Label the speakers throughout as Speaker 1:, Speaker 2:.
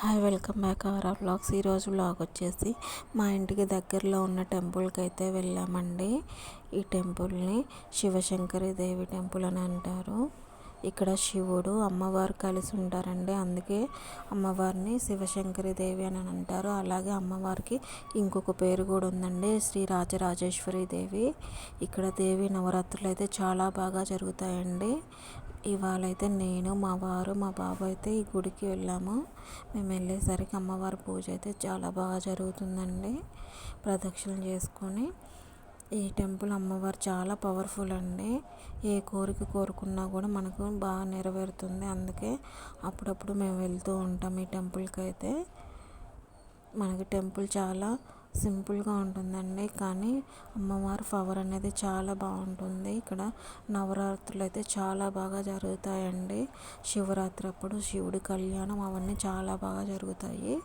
Speaker 1: Hi welcome back our blogs. ఈరోజు blog వచ్చేసి మా ఇంటికి దగ్గరలో ఉన్న టెంపుల్కి అయితే వెళ్ళామండి. ఈ టెంపుల్ని శివశంకరి దేవి టెంపుల్ అని అంటారు. ఇక్కడ శివుడు అమ్మవారు కలిసి ఉంటారండి. అందుకే అమ్మవారిని శివశంకరి దేవి అని అంటారు. అలాగే అమ్మవారికి ఇంకొక పేరు కూడా ఉందండి శ్రీ రాజరాజేశ్వరి దేవి. ఇక్కడ దేవి నవరాత్రులు అయితే చాలా బాగా జరుగుతాయండి. ఇవాళ అయితే నేను మా వారు మా బాబు అయితే ఈ గుడికి వెళ్ళాము. మేము వెళ్ళేసరికి అమ్మవారి పూజ అయితే చాలా బాగా జరుగుతుందండి. ప్రదక్షిణ చేసుకొని ఈ టెంపుల్ అమ్మవారు చాలా పవర్ఫుల్ అండి. ఏ కోరిక కోరుకున్నా కూడా మనకు బాగా నెరవేరుతుంది. అందుకే అప్పుడప్పుడు మేము వెళ్తూ ఉంటాం ఈ టెంపుల్కి అయితే మనకి టెంపుల్ చాలా సింపుల్గా ఉంటుందండి. కానీ అమ్మవారి పవర్ అనేది చాలా బాగుంటుంది. ఇక్కడ నవరాత్రులు అయితే చాలా బాగా జరుగుతాయండి. శివరాత్రి అప్పుడు శివుడి కళ్యాణం అవన్నీ చాలా బాగా జరుగుతాయి.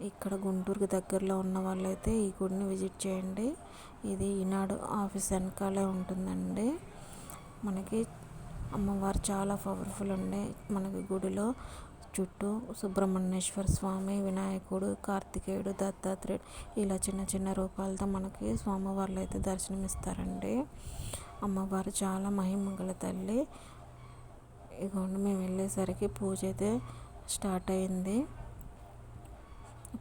Speaker 1: ఇక్కడ గుంటూరుకి దగ్గరలో ఉన్న వాళ్ళైతే ఈ గుడిని విజిట్ చేయండి. ఇది ఈనాడు ఆఫీస్ వెనకాలే ఉంటుందండి. మనకి అమ్మవారు చాలా పవర్ఫుల్ ఉండే మనకి గుడిలో చుట్టూ సుబ్రహ్మణ్యేశ్వర స్వామి వినాయకుడు కార్తికేయుడు దత్తాత్రేయుడు ఇలా చిన్న చిన్న రూపాలతో మనకి స్వామివార్లు అయితే దర్శనమిస్తారండి. అమ్మవారు చాలా మహిమగల తల్లి. ఇదిగోండి మేము వెళ్ళేసరికి పూజ అయితే స్టార్ట్ అయింది.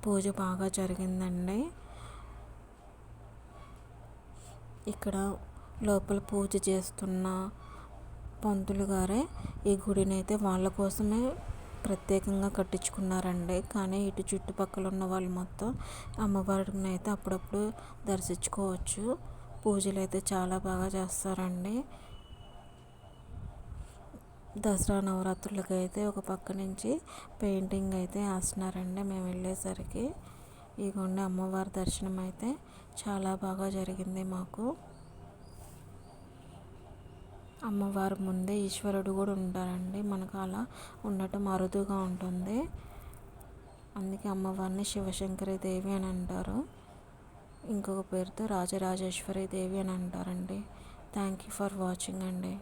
Speaker 1: పూజ బాగా జరిగిందండి. ఇక్కడ లోపల పూజ చేస్తున్న పంతులు గారే ఈ గుడిని అయితే వాళ్ళ కోసమే ప్రత్యేకంగా కట్టించుకున్నారండి. కానీ ఇటు చుట్టుపక్కల ఉన్న వాళ్ళు మొత్తం అమ్మవారిని అయితే అప్పుడప్పుడు దర్శించుకోవచ్చు. పూజలు అయితే చాలా బాగా చేస్తారండి. దసరా నవరాత్రులకి అయితే ఒక పక్క నుంచి పెయింటింగ్ అయితే వేస్తున్నారండి. మేము వెళ్ళేసరికి ఇదిగోండి అమ్మవారి దర్శనం అయితే చాలా బాగా జరిగింది మాకు. అమ్మవారి ముందే ఈశ్వరుడు కూడా ఉంటారండి. మనకు అలా ఉండటం అరుదుగా ఉంటుంది. అందుకే అమ్మవారిని శివశంకరి దేవి అని అంటారు. ఇంకొక పేరుతో రాజరాజేశ్వరి దేవి అని అంటారండి. థ్యాంక్ యూ ఫర్ వాచింగ్ అండి.